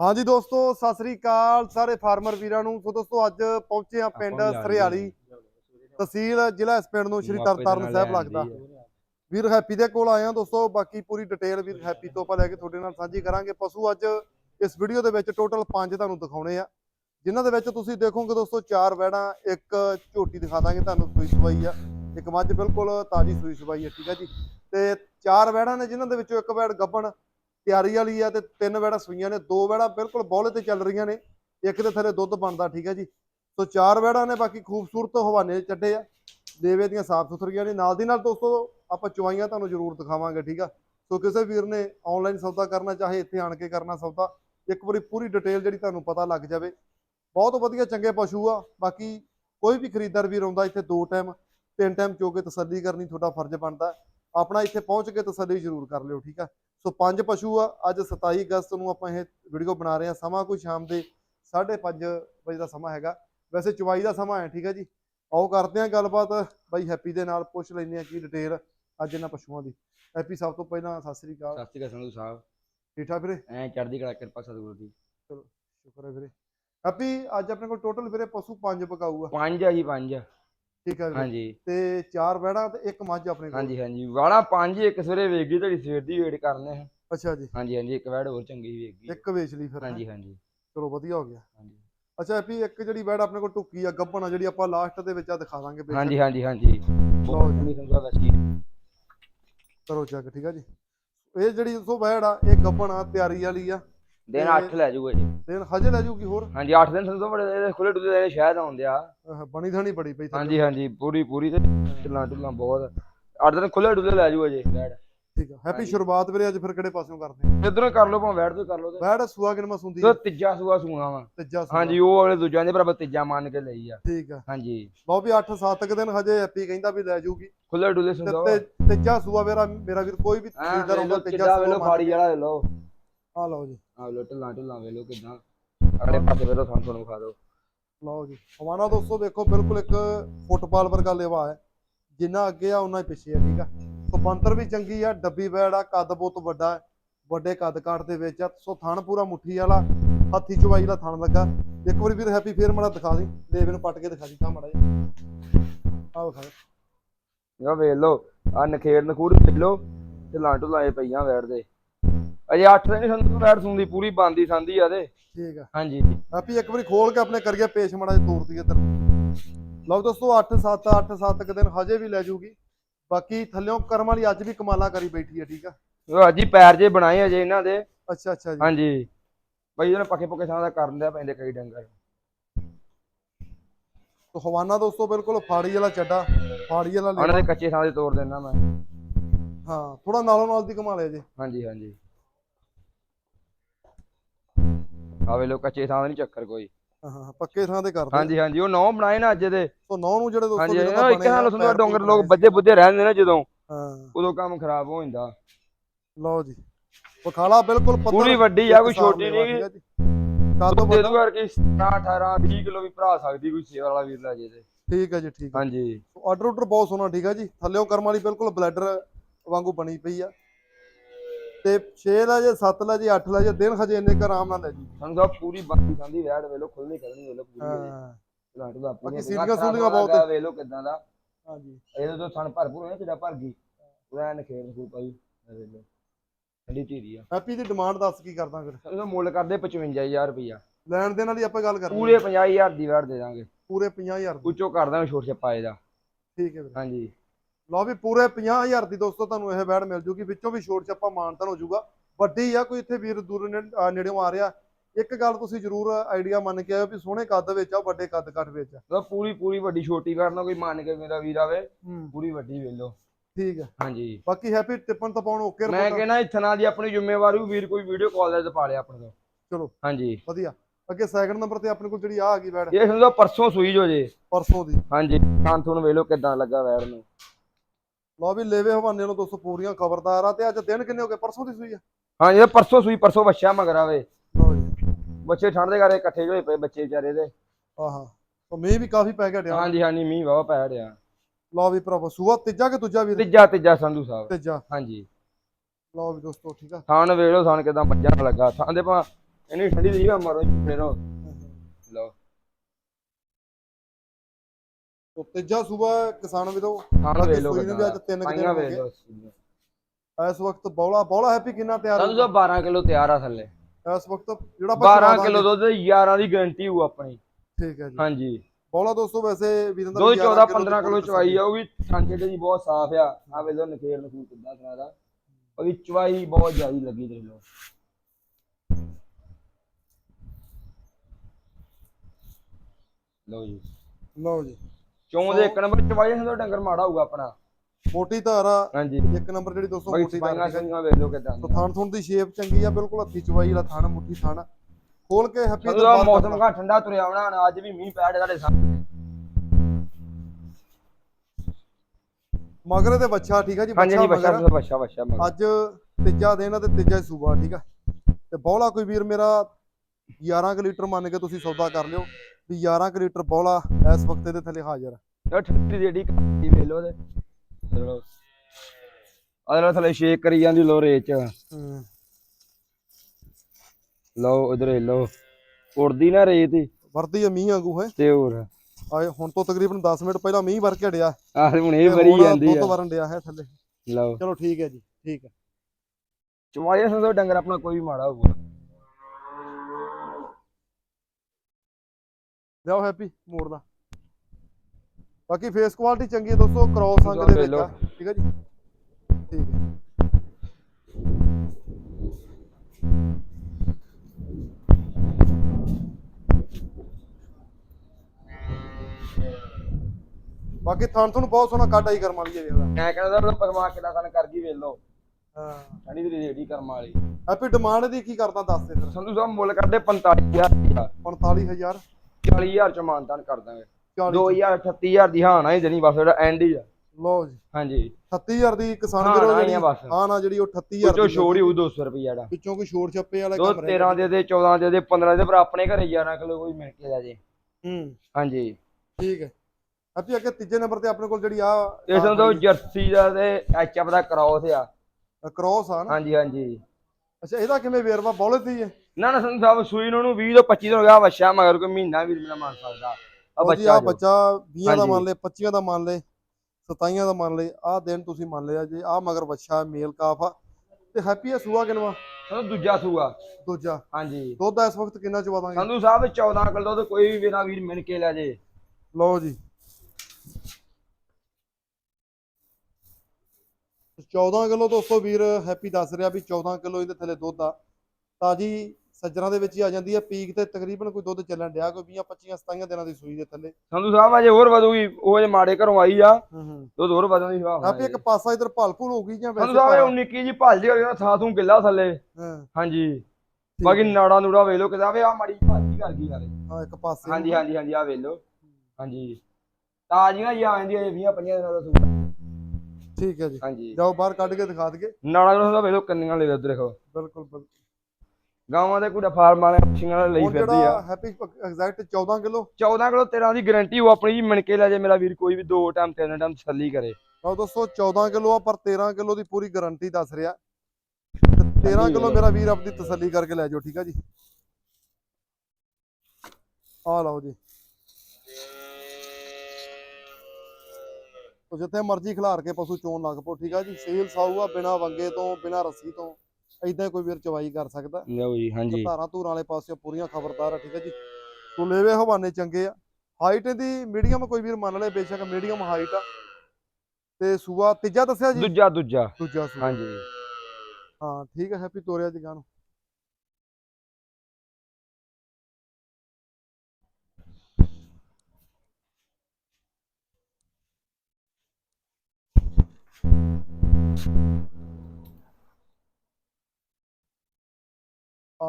ਹਾਂਜੀ ਦੋਸਤੋ ਸਤਿ ਸ੍ਰੀ ਅਕਾਲ ਸਾਰੇ ਫਾਰਮਰ ਵੀਰਾਂ ਨੂੰ। ਸੋ ਦੋਸਤੋ ਅੱਜ ਪਹੁੰਚੇ ਆ ਪਿੰਡ ਸਰਿਆਲੀ। ਤਹਿਸੀਲ ਜ਼ਿਲ੍ਹਾ ਇਸ ਪਿੰਡ ਨੂੰ ਸ਼੍ਰੀ ਤਰਨਤਾਰਨ ਸਾਹਿਬ ਲੱਗਦਾ। ਵੀਰ ਹੈਪੀ ਦੇ ਕੋਲ ਆਏ ਆ ਦੋਸਤੋ ਬਾਕੀ ਪੂਰੀ ਡਿਟੇਲ ਵੀਰ ਹੈਪੀ ਤੋਂ ਆਪਾਂ ਲੈ ਕੇ ਤੁਹਾਡੇ ਨਾਲ ਸਾਂਝੀ ਕਰਾਂਗੇ। ਪਸ਼ੂ ਅੱਜ ਇਸ ਵੀਡੀਓ ਦੇ ਵਿੱਚ ਟੋਟਲ 5 ਤੁਹਾਨੂੰ ਦਿਖਾਉਣੇ ਆ। ਜਿਨ੍ਹਾਂ ਦੇ ਵਿੱਚ ਤੁਸੀਂ ਦੇਖੋਗੇ ਦੋਸਤੋ ਚਾਰ ਵੈੜਾਂ ਇੱਕ ਝੋਟੀ ਦਿਖਾ ਦਾਂਗੇ ਤੁਹਾਨੂੰ ਸੂਈ ਸਵਾਈ ਆ। ਇੱਕ ਮੱਝ ਬਿਲਕੁਲ ਤਾਜੀ ਸੂਈ ਸਵਾਈ ਆ ਠੀਕ ਆ ਜੀ। ਤੇ ਚਾਰ ਵੈੜਾਂ ਨੇ ਜਿਨ੍ਹਾਂ ਦੇ ਵਿੱਚੋਂ ਇੱਕ ਵੈੜ ਗੱਬਣ ਤਿਆਰੀ ਵਾਲੀ ਆ ਤੇ ਤਿੰਨ ਵੈੜਾਂ ਸੂਈਆਂ ਨੇ, ਦੋ ਵੈੜਾਂ ਬਿਲਕੁਲ ਬੌਲੇ ਤੇ ਚੱਲ ਰਹੀਆਂ ਨੇ, ਇੱਕ ਦੇ ਥੱਲੇ ਦੁੱਧ ਬਣਦਾ, ਠੀਕ ਹੈ ਜੀ। ਸੋ ਚਾਰ ਵੈੜਾਂ ਨੇ, ਬਾਕੀ ਖੂਬਸੂਰਤ ਹਵਾਨੇ ਚੱਡੇ ਆ ਦੇਵੇ ਦੀਆਂ ਸਾਫ਼ ਸੁਥਰੀਆਂ ਨੇ। ਨਾਲ ਦੀ ਨਾਲ ਦੋਸਤੋ, ਆਪਾਂ ਚੁਆਈਆਂ ਤੁਹਾਨੂੰ ਜ਼ਰੂਰ ਦਿਖਾਵਾਂਗੇ, ਠੀਕ ਆ। ਸੋ ਕਿਸੇ ਵੀਰ ਨੇ ਆਨਲਾਈਨ ਸੌਦਾ ਕਰਨਾ ਚਾਹੇ ਇੱਥੇ ਆਣ ਕੇ ਕਰਨਾ ਸੌਦਾ, ਇੱਕ ਵਾਰੀ ਪੂਰੀ ਡਿਟੇਲ ਜਿਹੜੀ ਤੁਹਾਨੂੰ ਪਤਾ ਲੱਗ ਜਾਵੇ। ਬਹੁਤ ਵਧੀਆ ਚੰਗੇ ਪਸ਼ੂ ਆ, ਬਾਕੀ ਕੋਈ ਵੀ ਖਰੀਦਦਾਰ ਵੀਰ ਆਉਂਦਾ ਇੱਥੇ ਦੋ ਟਾਈਮ ਤਿੰਨ ਟਾਈਮ ਚੋ ਕੇ ਤਸੱਲੀ ਕਰਨੀ, ਤੁਹਾਡਾ ਫਰਜ਼ ਬਣਦਾ। ਆਪਣਾ ਇੱਥੇ ਪਹੁੰਚ ਕੇ ਤਸੱਲੀ ਜ਼ਰੂਰ ਕਰ ਲਿਓ, ਠੀਕ ਆ। ਸੋ ਪੰਜ ਪਸ਼ੂ ਆ ਅੱਜ 27 ਅਗਸਤ ਨੂੰ ਆਪਾਂ ਇਹ ਵੀਡੀਓ ਬਣਾ ਰਹੇ ਆ ਸਮਾਂ ਕੋਈ ਸ਼ਾਮ ਦੇ 5:30 ਵਜੇ ਦਾ ਸਮਾਂ ਹੈਗਾ। ਵੈਸੇ ਚੁਵਾਈ ਦਾ ਸਮਾਂ ਹੈ ਠੀਕ ਆ ਜੀ? ਆਓ ਕਰਦੇ ਆ ਗੱਲਬਾਤ ਬਾਈ ਹੈਪੀ ਦੇ ਨਾਲ ਪੁੱਛ ਲੈਂਦੇ ਆ ਕੀ ਡਿਟੇਲ ਅੱਜ ਇਹਨਾਂ ਪਸ਼ੂਆਂ ਦੀ। ਹੈਪੀ ਸਭ ਤੋਂ ਪਹਿਲਾਂ ਸਤਿ ਸ੍ਰੀ ਅਕਾਲ। ਸਤਿ ਸ਼੍ਰੀ ਅਕਾਲ ਸੰਧੂ ਸਾਹਿਬ। ਠੀਕ ਠਾਕ ਵੀਰੇ? ਐ ਚੜ੍ਹਦੀ ਕਲਾ ਕਿਰਪਾ ਸਤਿਗੁਰੂ ਦੀ। ਸ਼ੁਕਰ ਹੈ ਵੀਰੇ। ਹੈਪੀ ਅੱਜ ਆਪਣੇ ਕੋਲ ਟੋਟਲ ਵੀਰੇ ਪਸ਼ੂ ਪੰਜ ਪਕਾਊ ਆ ਪੰਜ ਆ ਜੀ ਪੰਜ। ਠੀਕ ਹੈ ਹਾਂਜੀ। ਤੇ ਚਾਰ ਵੈੜਾਂ ਤੇ ਇੱਕ ਮੱਝ ਆਪਣੇ ਕੋਲ। ਹਾਂਜੀ ਹਾਂਜੀ। ਵਾਲਾ ਪੰਜ ਹੀ, ਇੱਕ ਸਵੇਰੇ ਵੇਗੀ ਤੁਹਾਡੀ ਸਵੇਰ ਦੀ ਵੇਟ ਕਰਨੇ ਆ। ਅੱਛਾ ਜੀ। ਹਾਂਜੀ ਹਾਂਜੀ ਇੱਕ ਵੈੜ ਹੋਰ ਚੰਗੀ ਵੇਗੀ ਇੱਕ ਵੇਚ ਲਈ ਫਿਰ ਹੈਂ? ਹਾਂਜੀ ਹਾਂਜੀ। ਚਲੋ ਵਧੀਆ ਹੋ ਗਿਆ। ਹਾਂਜੀ। ਅੱਛਾ ਹੈਪੀ ਇੱਕ ਜਿਹੜੀ ਵੈੜ ਆਪਣੇ ਕੋਲ ਟੁੱਕੀ ਆ ਗੱਬਣ ਆ ਜਿਹੜੀ ਆਪਾਂ ਲਾਸਟ ਦੇ ਵਿੱਚ ਆ ਦਿਖਾ ਦਾਂਗੇ ਬੇਸ਼ੱਕ। ਹਾਂਜੀ ਹਾਂਜੀ ਹਾਂਜੀ। ਬਹੁਤ ਚੰਗੀ ਸੰਧੂ ਸਾਹਿਬ ਅੱਛੀ ਕਰੋ ਚੈੱਕ ਠੀਕ ਆ ਜੀ। ਇਹ ਜਿਹੜੀ ਸੋ ਵੈੜ ਆ ਇਹ ਗੱਬਣ ਆ ਤਿਆਰੀ ਵਾਲੀ ਆ। ਦਿਨ ਤੇ- 8 ਲੈ ਜਾਊਗਾ ਜੀ। ਦਿਨ ਹਜੇ ਲੈ ਜੂਗੀ ਹੋਰ? ਹਾਂਜੀ 8 ਦਿਨ ਸਾਹਿਬ ਬੜੇ ਇਹਦੇ ਖੁੱਲੇ ਡੁੱਲੇ ਦੇ ਸ਼ਾਇਦ ਆਉਂਦੇ ਆ। ਆਹ, ਬਣੀ ਥਾਣੀ ਬੜੀ ਪਈ ਥੱਲੇ। ਹਾਂਜੀ ਹਾਂਜੀ ਪੂਰੀ ਪੂਰੀ ਤੇ ਢਿੱਲਾਂ ਢੁੱਲਾਂ ਬਹੁਤ। 8 ਦਿਨ ਖੁੱਲੇ ਡੁੱਲੇ ਲੈ ਜਾਊਗਾ ਜੀ। ਵੈੜ ਠੀਕ ਆ ਹੈਪੀ ਹਾਂਜੀ। ਸ਼ੁਰੂਆਤ ਵੀਰੇ ਅੱਜ ਫਿਰ ਕਿਹੜੇ ਪਾਸਿਓਂ ਕਰਦੇ ਆ? ਇਧਰੋਂ ਕਰ ਲਓ ਭਾਵੇਂ ਵੈੜ ਤੋਂ ਕਰ ਲਓ ਤੇ। ਵੈੜ ਸੂਆ ਕਿਨਮਾ ਸੁੰਦੀ ਤੇ ਤੀਜਾ ਸੂਆ ਸੂਣਾ ਵਾ। ਤੀਜਾ ਸੂਆ। ਹਾਂਜੀ ਉਹ ਅਗਲੇ ਦੂਜਿਆਂ ਦੇ ਬਰਾਬਰ ਤੀਜਾ ਮੰਨ ਕੇ ਲਈ ਆ। ਠੀਕ ਆ। ਹਾਂਜੀ। ਲਓ ਵੀ 8-7 ਕੁ ਦਿਨ ਹਜੇ ਹੈਪੀ ਕਹਿੰਦਾ ਵੀ ਲੈ ਜੂਗੀ। ਖੁੱਲੇ ਡੁੱਲੇ ਤੇ ਤੇ ਤੀਜਾ ਸੂਆ ਮੇਰਾ ਮੇਰਾ ਵੀਰ ਕੋਈ ਵੀ ਖਰੀਦਦਾਰ ਆਉਂਦਾ ਤੀਜਾ ਵੇਲੋ ਸੂਆ ਫਾੜੀ ਵਾਲਾ ਵੇਲੋ ਆ ਲਓ ਜੀ। ਆ ਲੋ ਢਿੱਲਾਂ ਢਿੱਲਾਂ ਵੇਲੋ ਕਿਦਾਂ। ਅਗਲੇ ਪਾਸੇ ਵੇਲੋ ਤੁਹਾਨੂੰ ਤੁਹਾਨੂੰ ਖਾ ਦੋ ਲਓ ਜੀ ਹਵਾਨਾ ਦੋਸਤੋ ਦੇਖੋ ਬਿਲਕੁਲ ਇੱਕ ਫੁੱਟਬਾਲ ਵਰਗਾ ਲੇਵਾ ਹੈ। ਜਿੰਨਾ ਅੱਗੇ ਆ ਉਹਨਾਂ ਹੀ ਪਿੱਛੇ ਆ ਠੀਕ ਆ? ਸੋ ਬੰਤਰ ਵੀ ਚੰਗੀ ਆ ਡੱਬੀ ਬੈੜ ਆ ਕੱਦ ਬਹੁਤ ਵੱਡਾ ਹੈ। ਵੱਡੇ ਕੱਦ ਕਾਠ ਦੇ ਵਿੱਚ ਆ। ਸੋ ਥਣ ਪੂਰਾ ਮੁੱਠੀ ਵਾਲਾ ਹੱਥੀ ਚਵਾਈ ਦਾ ਥਣ ਲੱਗਾ। ਇੱਕ ਵਾਰੀ ਵੀਰ ਹੈਪੀ ਫੇਰ ਮੜਾ ਦਿਖਾ ਦੇ। ਦੇਵ ਨੂੰ ਪੱਟ ਕੇ ਦਿਖਾ ਦੀ ਤਾਂ ਮੜਾ ਜੀ ਆ ਵਿਖਾ ਯਾ ਵੇਲੋ ਆ ਨਖੇੜ ਨਖੂੜ ਵੇਲੋ ਢਿੱਲਾਂ ਢੁੱਲਾਂ ਇਹ ਪਈਆਂ ਵੈੜ ਦੇ। ਅਜੇ 8 ਦਿਨ ਸੰਧੂ ਵੈੜ ਸੁੰਦੀ ਪੂਰੀ ਬੰਦੀ ਸੰਦੀ ਆ ਤੇ। ਠੀਕ ਆ। ਹਾਂਜੀ। ਹੈਪੀ ਇੱਕ ਵਾਰੀ ਖੋਲ ਕੇ ਆਪਣੇ ਕਰੀਏ ਪੇਸ਼ ਮੜਾ ਜੀ ਤੋੜ ਦਈਏ ਇੱਧਰ ਲਓ ਦੋਸਤੋ 8 7 8 7 ਕੁ ਦਿਨ ਹਜੇ ਵੀ ਲੈ ਜੂਗੀ। ਬਾਕੀ ਥੱਲਿਓਂ ਕਰਮ ਵਾਲੀ ਅੱਜ ਵੀ ਕਮਾਲਾਂ ਕਰੀ ਬੈਠੀ ਹੈ ਠੀਕ ਆ? ਉਹ ਅੱਜ ਹੀ ਪੈਰ ਜੇ ਬਣਾਏ ਅਜੇ ਇਹਨਾਂ ਦੇ। ਅੱਛਾ ਅੱਛਾ ਜੀ। ਹਾਂਜੀ। ਬਈ ਇਹਨਾਂ ਪੱਕੇ ਪੁੱਕੇ ਥਾਂ ਦਾ ਕਰਨ ਦਿਆ ਪੈਂਦੇ ਕਈ ਡੰਗਰ। ਤੋ ਹਵਾਨਾ ਦੋਸਤੋ ਬਿਲਕੁਲ ਫਾੜੀ ਵਾਲਾ ਚੱਡਾ ਫਾੜੀ ਵਾਲਾ ਉਹਨਾਂ ਲੇਵਾ। ਦੇ ਕੱਚੇ ਥਾਂ ਦੇ ਤੋੜ ਦੇਣਾ ਮੈਂ। ਹਾਂ ਥੋੜਾ ਨਾਲੋਂ ਨਾਲ ਦੀ ਕਮਾ ਲਿਆ ਜੀ। ਹਾਂਜੀ ਹਾਂਜੀ। ਆ ਵੇਲੋ ਕੱਚੇ ਥਾਂ ਦਾ ਨਹੀਂ ਚੱਕਰ ਕੋਈ। ਹਾਂ ਹਾਂ ਪੱਕੇ ਥਾਂ ਤੇ ਕਰਦੇ ਹਾਂਜੀ ਹਾਂਜੀ ਉਹ ਨੌ ਬਣਾਏ ਨਾ ਅੱਜ ਦੇ। ਸੋ ਨੌ ਨੂੰ ਜਿਹੜੇ ਦੋਸਤੋ ਉਹ ਇੱਕ ਨਾਲ ਸੁਣੋ ਪੈਰ ਡੋਂਗਰ ਲੋਕ ਬੱਜੇ ਬੁੱਝੇ ਰਹਿੰਦੇ ਨੇ ਜਦੋਂ ਹਾਂ। ਉਦੋਂ ਕੰਮ ਖਰਾਬ ਹੋ ਜਾਂਦਾ। ਲਓ ਜੀ ਪਖਾਲਾ ਬਿਲਕੁਲ ਪੱਤਰ ਪੂਰੀ ਵੱਡੀ ਆ ਕੋਈ ਛੋਟੀ ਨਹੀਂ। ਕੱਦ ਦੇ ਵੱਡਾ। ਦੂਗਾ ਕਿ 18 20 ਕਿਲੋ ਵੀ ਭਰਾ ਸਕਦੀ ਕੋਈ ਸੇਵਾ ਵਾਲਾ ਵੀਰ ਲੈ ਜੇ ਤੇ। ਠੀਕ ਹੈ ਜੀ ਠੀਕ ਹੈ ਹਾਂਜੀ। ਆਰਡਰ ਆਰਡਰ ਬਹੁਤ ਸੋਹਣਾ ਠੀਕ ਆ ਜੀ। ਥੱਲਿਓ ਕਰਮ ਵਾਲੀ ਬਿਲਕੁਲ ਬਲੈਡਰ ਵਾਂਗੂ ਬਣੀ ਪਈ ਆ। ਤੇ 6 ਲੈ ਜੇ 7 ਲੈ ਜੇ 8 ਲੈ ਜੇ ਦਿਨ ਹਜੇ ਇੰਨੇ ਕੁ ਆਰਾਮ ਨਾਲ ਲੈ ਜੀ। ਸਾਨੂੰ ਤਾਂ ਪੂਰੀ ਬਾਕੀ ਸੰਦੀ ਵੈੜ ਵੇਲੋ ਖੁੱਲਣੀ ਕਰਨੀ ਵੇਲੋ ਪੂਰੀ ਹਾਂ। ਲਾਟ ਦਾ ਬਾਕੀ ਸੀਲੀਆਂ ਸੂਲੀਆਂ ਬਹੁਤ ਵੇਲੋ ਕਿਦਾਂ ਦਾ। ਹਾਂਜੀ। ਇਹਦੇ ਤੋਂ ਥਣ ਭਰਪੂਰ ਹੋਇਆ ਕਿਦਾ ਭਰ ਗਈ। ਉਹਦਾ ਨਖੇੜ ਨਖੂੜ ਪਾਈ ਵੇਲੋ ਠੰਡੀ ਧੀਰੀ ਆ। ਹੈਪੀ ਦੀ ਡਿਮਾਂਡ ਦੱਸ ਕੀ ਕਰਦਾ ਫਿਰ? ਤਾਂ ਮੁੱਲ ਕਰਦੇ 55000 ਰੁਪਇਆ ਲੈਣ ਦੇ ਨਾਲ ਹੀ ਆਪਾਂ ਗੱਲ ਕਰਦੇ ਪੂਰੇ 50000 ਦੀ ਵੈੜ ਦੇ ਦਾਂਗੇ। ਪੂਰੇ 50000 ਦੀ। ਉੱਚੋ ਕਰ ਦਾਂਗੇ ਛੋਟ ਛਪਾ ਇਹਦਾ। ਠੀਕ ਹੈ ਵੀਰੇ। ਹਾਂਜੀ। ਲਓ ਵੀ ਪੂਰੇ 50000 ਦੀ ਦੋਸਤੋ ਤੁਹਾਨੂੰ ਇਹ ਬੈਡ ਮਿਲ ਜੂਗੀ ਵਿੱਚੋਂ ਵੀ ਛੋਟ ਛੱਪਾ ਮਾਨਤਨ ਹੋ ਜਾਊਗਾ ਵੱਡੀ ਆ ਕੋਈ ਇੱਥੇ ਵੀਰ ਦੂਰ ਆ ਨੇੜਿਓਂ ਆ ਰਿਹਾ। ਇੱਕ ਗੱਲ ਤੁਸੀਂ ਜ਼ਰੂਰ ਆਈਡੀਆ ਮੰਨ ਕੇ ਆਇਓ ਵੀ ਸੋਹਣੇ ਕੱਦ ਵਿੱਚ ਆ ਵੱਡੇ ਕੱਦ ਕੱਟ ਵਿੱਚ ਆ। ਤਾਂ ਪੂਰੀ ਪੂਰੀ ਵੱਡੀ ਛੋਟੀ ਕਰਨਾ ਕੋਈ ਮੰਨ ਕੇ ਮੇਰਾ ਵੀਰ ਆਵੇ। ਪੂਰੀ ਵੱਡੀ ਵੇਲੋ। ਠੀਕ ਹੈ ਹਾਂਜੀ। ਬਾਕੀ ਹੈਪੀ ਟਿੱਪਣ ਤਪਾਉਣ ਓਕੇ ਮੈਂ ਕਹਿੰਦਾ ਇਥਨਾ ਦੀ ਆਪਣੀ ਜ਼ਿੰਮੇਵਾਰੀ ਵੀਰ ਕੋਈ ਵੀਡੀਓ ਕਾਲ ਦੇ ਪਾ ਲਿਆ ਆਪਣੇ ਤੋਂ। ਚਲੋ। ਹਾਂਜੀ। ਵਧੀਆ। ਅੱਗੇ ਸੈਕਿੰਡ ਨੰਬਰ ਤੇ ਆਪਣੇ ਕੋਲ ਜਿਹੜੀ ਆ ਆ ਗਈ ਬੈਡ। ਇਹ ਸਮਝੋ ਪਰਸੋਂ ਸੂਈ ਜੋ ਜੇ। ਪਰਸੋਂ ਦੀ। ਹਾਂਜੀ। ਕਾਂ ਤੁਹਾਨੂੰ ਵੇਲੋ ਕਿਦਾਂ ਲੱਗਾ ਵੈੜ ਨੂੰ। ਲਓ ਵੀ ਲੇਵੇ ਹਵਾਨੇ ਨੂੰ ਦੋਸਤੋ ਪੂਰੀਆਂ ਖਬਰਦਾਰ ਆ ਤੇ ਅੱਜ ਦਿਨ ਕਿੰਨੇ ਹੋ ਗਏ? ਪਰਸੋਂ ਦੀ ਸੂਈ ਆ? ਹਾਂਜੀ ਇਹ ਪਰਸੋਂ ਸੂਈ ਪਰਸੋਂ ਬੱਚਾ ਮਗਰ ਆਵੇ ਲਓ ਜੀ। ਬੱਚੇ ਠੰਡ ਦੇ ਘਰੇ ਇਕੱਠੇ ਹੋਏ ਪਏ ਬੱਚੇ ਵਿਚਾਰੇ ਦੇ। ਆਹਾ ਉਹ ਮੀਂਹ ਵੀ ਕਾਫੀ ਪੈ ਗਿਆ ਡਿਆ। ਹਾਂਜੀ ਹਾਂਜੀ ਮੀਂਹ ਵਾਵਾ ਪੈ ਰਿਹਾ। ਲਓ ਵੀ ਭਰਾਵਾ ਸੂਆ ਤੀਜਾ ਕਿ ਦੂਜਾ ਵੀਰ? ਤੀਜਾ ਤੀਜਾ ਸੰਧੂ ਸਾਹਿਬ। ਤੀਜਾ। ਹਾਂਜੀ। ਲਓ ਵੀ ਦੋਸਤੋ ਠੀਕ ਆ। ਥਾਣ ਵੇਲੋ ਥਾਣ ਕਿਦਾਂ ਬੱਜਾ ਲੱਗਾ। ਥਾਂ ਦੇ ਪਾ ਇਹਨੇ ਠੰਡੀ ਦੀ ਆ ਮਾਰੋ ਫੇਰੋ। ਲਓ। ਤੋ ਤੀਜਾ ਸੂਬਾ ਕਿਸਾਨ ਵੀਰੋ। ਹਾਂ ਵੀ ਅੱਜ ਤਿੰਨ ਕੁ ਦਿਨ ਪਾਈਆਂ ਹੋ ਗਏ। ਇਸ ਵਕਤ ਬੌਲਾ ਬੌਲਾ ਹੈਪੀ ਕਿੰਨਾ ਤਿਆਰ ਸਾਨੂੰ ਤਾਂ 12 ਕਿਲੋ ਤਿਆਰ ਆ ਥੱਲੇ? ਇਸ ਵਕਤ ਜਿਹੜਾ ਆਪਾਂ 12 ਚਲਾ ਕਿਲੋ ਦਾਂਗੇ। ਦੁੱਧ 11 ਦੀ ਗਾਰੰਟੀ ਹੋਊ ਆਪਣੀ। ਠੀਕ ਹੈ ਜੀ। ਹਾਂਜੀ। ਬੌਲਾ ਦੋਸਤੋ ਵੈਸੇ ਵੀਰਾਂ ਦਾ ਦੁੱਧ ਵੀ 11 14 ਕਿਲੋ 15 ਕਿਲੋ ਚਵਾਈ ਆ ਉਹ ਵੀ ਸਾਂਝੇ ਦੀ ਬਹੁਤ ਸਾਫ਼ ਆ। ਆ ਵੇਖ ਲਓ ਨਖੇਰ ਨਖੂਰ ਕਿੱਦਾਂ ਦਾ। ਉਹਦੀ ਚਵਾਈ ਬਹੁਤ ਜ਼ਿਆਦੀ ਲੱਗੀ ਦੇਖ ਲਓ। ਲਓ ਜੀ। ਲਓ ਜੀ। ਚੋਂ ਦੇ ਇੱਕ ਨੰਬਰ ਚਵਾਈ ਹੁੰਦਾ ਡੰਗਰ ਮਾੜਾ ਹੋਊਗਾ ਆਪਣਾ। ਮੋਟੀ ਧਾਰਾ ਹਾਂਜੀ। ਇੱਕ ਨੰਬਰ ਜਿਹੜੀ ਦੋਸਤੋ ਬਾਕੀ ਮੋਟੀ ਧਾਰਾ ਸਪਾਈਆਂ ਹੈ। ਸੰਗੀਆਂ ਵੇਖ ਲਓ ਕਿੱਦਾਂ ਤੋ ਥਾਣ ਥੁਣ ਦੀ ਸ਼ੇਪ ਚੰਗੀ ਆ ਬਿਲਕੁਲ ਹੱਥੀ ਚਵਾਈ ਵਾਲਾ ਥਾਣ ਮੁੱਠੀ ਥਾਣ। ਖੋਲ ਕੇ ਹੈਪੀ ਤਾਂ ਮੌਸਮ ਘਾ ਠੰਡਾ ਤੁਰਿਆ ਆਉਣਾ ਹੁਣ ਅੱਜ ਵੀ ਮੀਂਹ ਪੈ ਰਿਹਾ ਸਾਡੇ ਸਾਹਮਣੇ। ਮਗਰੇ ਤੇ ਬੱਚਾ ਠੀਕ ਹੈ ਜੀ ਹਾਂਜੀ ਹਾਂਜੀ ਬੱਚਾ ਬੱਚਾ ਬੱਚਾ ਬੱਚਾ। ਅੱਜ ਤੀਜਾ ਦਿਨ ਆ ਤੇ ਤੀਜਾ ਹੀ ਸੂਬਾ ਠੀਕ ਆ। ਤੇ ਬੌਲਾ ਕੋਈ ਵੀਰ ਮੇਰਾ 11 ਕੁ ਲੀਟਰ ਮੰਨ ਕੇ ਤੁਸੀਂ ਸੌਦਾ ਕਰ ਲਿਓ। ਵੀ 11 ਕੁ ਲੀਟਰ ਬੌਲਾ ਇਸ ਵਕਤ ਦੇ ਥੱਲੇ ਹਾਜ਼ਰ। ਯਾਰ ਠੰਡੀ ਜਿਹੜੀ ਕਾਲੀ ਵੇਖ ਲਓ ਤੇ ਅਦਰ ਥਲੇ ਸ਼ੇਕ ਕਰੀ ਜਾਂਦੀ ਲੋ ਰੇਚ ਹੂੰ। ਲਓ ਇਧਰ ਲਓ। ਉੜਦੀ ਨਾ ਰੇਤ ਹੀ। ਵਰਦੀ ਆ ਮੀਂਹ ਵਾਂਗੂ ਹੈ ਤੇ ਹੋਰ। ਆਏ ਹੁਣ ਤੋਂ ਤਕਰੀਬਨ 10 ਮਿੰਟ ਪਹਿਲਾਂ ਮੀਂਹ ਵਰ ਕੇ ਹਟਿਆ ਆਹ ਹੁਣ ਇਹ ਵਰੀ ਜਾਂਦੀ ਦੁੱਧ ਆ ਵਰਨ ਡਿਆ ਹੈ ਥੱਲੇ। ਲਓ। ਚਲੋ ਠੀਕ ਹੈ ਜੀ ਠੀਕ ਹੈ। ਚਵਾਇਆ ਸੰਦੋ ਡੰਗਰ ਆਪਣਾ ਕੋਈ ਮਾੜਾ ਹੋਊਗਾ। ਲਿਆਓ ਹੈਪੀ ਮੋੜ ਦਾ ਬਾਕੀ ਫੇਸ ਕੁਆਲਿਟੀ ਚੰਗੀ ਹੈ ਦੋਸਤੋ ਕ੍ਰੋਸ ਅੰਗ ਦੇ ਵਿੱਚ ਆ ਠੀਕ ਹੈ ਜੀ? ਠੀਕ ਹੈ। ਬਾਕੀ ਥਣ ਤੁਹਾਨੂੰ ਬਹੁਤ ਸੋਹਣਾ ਕੱਟ ਆਈ ਕਰਮ ਵਾਲੀ ਹੈ ਵੇਖਦਾ ਮੈਂ ਕਹਿੰਦਾ ਤਾਂ ਪਰਮਾ ਕਿਹੜਾ ਸਾਨੂੰ ਕਰ ਗਈ ਵੇਖ ਲਓ। ਹਾਂ। ਠੰਡੀ ਦੀ ਰੇੜੀ ਕਰਮ ਵਾਲੀ। ਹੈਪੀ ਡਿਮਾਂਡ ਦੀ ਕੀ ਕਰਦਾ ਦੱਸ ਦੇ ਫਿਰ ਸੰਧੂ ਸਾਹਿਬ ਮੁੱਲ ਕਰਦੇ 45000 ਦਾ 45000 40000 ਚ ਮਾਨਤਾਨ ਕਰ ਦਾਂਗੇ। 40 2000 38000 ਦੀ ਹਾਂ ਨਾ ਹੀ ਦੇਣੀ ਬਸ ਜਿਹੜਾ ਐਂਡ ਹੀ ਆ। ਲਓ ਜੀ। ਹਾਂਜੀ। 38000 ਦੀ ਕਿਸਾਨ ਵੀਰੋ ਜਿਹੜੀ। ਹਾਂ ਨਾ ਜਿਹੜੀ ਉਹ 38000 ਵਿੱਚੋਂ ਛੋੜ ਹੀ ਹੋਊ 200 ਰੁਪਈਆ ਦਾ ਵਿੱਚੋਂ ਕੋਈ ਛੋੜ ਛੱਪੇ ਵਾਲਾ ਕੰਮ ਰਹਿ 13 ਦੇ ਦੇ 14 ਦੇ ਦੇ 15 ਦੇ ਪਰ ਆਪਣੇ ਘਰੇ 11 ਕਿਲੋ ਕੋਈ ਮਿਲ ਕੇ ਲੈ ਜੇ। ਹੂੰ। ਹਾਂਜੀ। ਠੀਕ ਹੈ। ਹੈਪੀ ਅੱਗੇ ਤੀਜੇ ਨੰਬਰ ਤੇ ਆਪਣੇ ਕੋਲ ਜਿਹੜੀ ਆ ਇਸ ਨੂੰ ਤਾਂ ਜਰਸੀ ਦਾ ਤੇ ਐਚਐਫ ਦਾ ਕ੍ਰਾਸ ਆ। ਕ੍ਰੋਸ ਆ ਨਾ? ਹਾਂਜੀ ਹਾਂਜੀ। ਅੱਛਾ ਇਹਦਾ ਕਿਵੇਂ ਵੇਰਵਾ ਬੌਲੇ ਦੀ ਹੈ? ਨਾ ਨਾ ਸੰਧੂ ਸਾਹਿਬ ਸੂਈ ਨੂੰ 20 ਤੋਂ 25 ਦਿਨ ਹੋ ਗਿਆ ਵੱਛਾ ਮਗਰ ਕੋਈ ਮਹੀਨਾ ਵੀ ਮੇਰਾ ਮੰਨ ਸਕਦਾ। ਆ ਬੱਚਾ ਆ। ਬੱਚਾ 20 ਦਾ। ਮੰਨ ਲੈ 25 ਦਾ ਮੰਨ ਲੈ 27 ਦਾ ਮੰਨ ਲੈ ਆਹ ਦਿਨ ਤੁਸੀਂ ਮੰਨ ਲਿਆ ਜੇ ਆ ਮਗਰ ਬੱਚਾ ਮੇਲ ਕਾਫ ਆ ਤੇ ਹੈਪੀ ਆ ਸੂਆ ਕਿਨਵਾ? ਸੰਧੂ ਦੂਜਾ ਸੂਆ। ਦੂਜਾ। ਹਾਂਜੀ। ਦੁੱਧ ਇਸ ਵਕਤ ਕਿੰਨਾ ਚਵਾ ਦਾਂਗੇ ਸੰਧੂ ਸਾਹਿਬ 14 ਕਿਲੋ ਤੇ ਕੋਈ ਵੀ ਮੇਰਾ ਵੀਰ ਮਿਲ ਕੇ ਲੈ ਜੇ। ਲਓ ਜੀ। 14 ਕਿਲੋ ਦੋਸਤੋ ਵੀਰ ਹੈਪੀ ਦੱਸ ਰਿਹਾ ਵੀ 14 ਕਿਲੋ ਇਹਦੇ ਥੱਲੇ ਦੁੱਧ ਆ। ਤਾਜੀ ਸੱਜਰਾਂ ਦੇ ਵਿੱਚ ਹੀ ਆ ਜਾਂਦੀ ਹੈ ਪੀਕ ਤੇ ਤਕਰੀਬਨ ਕੋਈ ਦੁੱਧ ਚੱਲਣ ਡਿਆ ਕੋਈ 20 25 27 ਦਿਨਾਂ ਦੀ ਸੂਈ ਦੇ ਥੱਲੇ। ਸੰਧੂ ਸਾਹਿਬ ਅਜੇ ਹੋਰ ਵਧੂਗੀ ਉਹ ਜੇ ਮਾੜੇ ਘਰੋਂ ਆਈ ਆ। ਹੂੰ ਹੂੰ। ਦੁੱਧ ਹੋਰ ਵਧਣ ਦੀ ਹਵਾ ਹੈਪੀ ਇੱਕ ਪਾਸਾ ਇਧਰ ਭਲਪੂਲ ਹੋ ਗਈ ਜਾਂ ਸੰਧੂ ਵੈਸੇ ਸਾਹਿਬ ਭਾਰਾ? ਇਹ ਨਿੱਕੀ ਜੀ ਭਾਲਦੀ ਹੋਈ ਨਾ ਥਾਂ ਥੂੰ ਗਿੱਲਾ ਥੱਲੇ। ਹਾਂ। ਹਾਂਜੀ। ਬਾਕੀ ਨਾੜਾ ਨੂੜਾ ਵੇਖ ਲਓ ਕਿਦਾਂ ਵੇ ਆ ਮਾੜੀ ਭਾਜੀ ਕਰ ਗਈ ਨਾਲੇ। ਹਾਂ ਇੱਕ ਪਾਸੇ ਹਾਂਜੀ ਹਾਂਜੀ ਹਾਂਜੀ ਆ ਵੇਖ ਲਓ। ਹਾਂਜੀ। ਤਾਜ਼ੀਆਂ ਜੀ ਆ ਜਾਂਦੀਆਂ 20 25 ਦਿਨਾਂ ਦਾ ਸੂਟ ਠੀਕ ਹੈ ਜੀ। ਹਾਂਜੀ। ਜਾਓ ਬਾਹਰ ਕੱਢ ਕੇ ਦਿਖਾ ਦਈਏ। ਨਾੜਾ ਨੂੜਾ ਵੇਖ ਲਓ ਕੰਨੀਆਂ ਲੈ ਉਧਰ ਦੇਖੋ। ਬਿਲਕੁਲ ਬਿਲਕੁਲ। ਗਾਵਾਂ ਦੇ ਕੁੜਾ ਫਾਰਮ ਵਾਲੇ ਮੱਛੀਆਂ ਲਈ ਹੁਣ ਫਿਰਦੀ ਆ। Happy exact 14 kilo? 14 ਕਿਲੋ 13 ਦੀ ਗਾਰੰਟੀ ਹੋ ਆਪਣੀ ਜੀ ਮਿਣ ਕੇ ਲੈ ਜੇ ਮੇਰਾ ਵੀਰ ਕੋਈ ਵੀ ਦੋ ਟਾਈਮ ਤਿੰਨ ਟਾਈਮ ਤਸੱਲੀ ਕਰੇ। ਲਓ ਦੋਸਤੋ 14 ਕਿਲੋ ਆ ਪਰ 13 ਕਿਲੋ ਦੀ ਪੂਰੀ ਗਾਰੰਟੀ ਦੱਸ ਰਿਹਾ। ਤੇ 13 ਹਾਂਜੀ। ਕਿਲੋ। ਮੇਰਾ ਵੀਰ ਆਪਣੀ ਤਸੱਲੀ ਕਰਕੇ ਲੈ ਜਾਓ ਠੀਕ ਆ ਜੀ? ਆ ਲਓ ਜੀ। ਤੋ ਜਿੱਥੇ ਮਰਜ਼ੀ ਖਿਲਾਰ ਕੇ ਪਸ਼ੂ ਚੋਣ ਲੱਗ ਪੋ ਠੀਕ ਆ ਜੀ? ਸੇਲ ਸਾਊ ਆ ਬਿਨਾ ਵੰਗੇ ਤੋਂ ਬਿਨਾ ਰੱਸੀ ਤੋਂ। ਐਦਾਂ ਕੋਈ ਵੀਰ ਚਵਾਈ ਕਰ ਸਕਦਾ। ਲਓ ਜੀ ਹਾਂਜੀ। ਧਾਰਾਂ ਧੂਰਾਂ ਵਾਲੇ ਪਾਸੇ ਪੂਰੀਆਂ ਖਬਰਦਾਰ ਆ ਠੀਕ ਆ ਜੀ। ਸੋ ਲੇਵੇ ਹਵਾਨੇ ਚੰਗੇ ਆ। ਹਾਈਟ ਦੀ ਮੀਡੀਅਮ ਕੋਈ ਵੀਰ ਮੰਨ ਲੈ ਬੇਸ਼ੱਕ ਮੀਡੀਅਮ ਹਾਈਟ ਆ। ਤੇ ਸੂਆ ਤੀਜਾ ਦੱਸਿਆ ਜੀ? ਦੂਜਾ ਦੂਜਾ। ਦੂਜਾ ਸੂਆ। ਹਾਂਜੀ। ਹਾਂ ਠੀਕ ਹੈ ਹੈਪੀ ਤੋਰਿਆ ਜੀ ਗਾਂ ਨੂੰ ਆ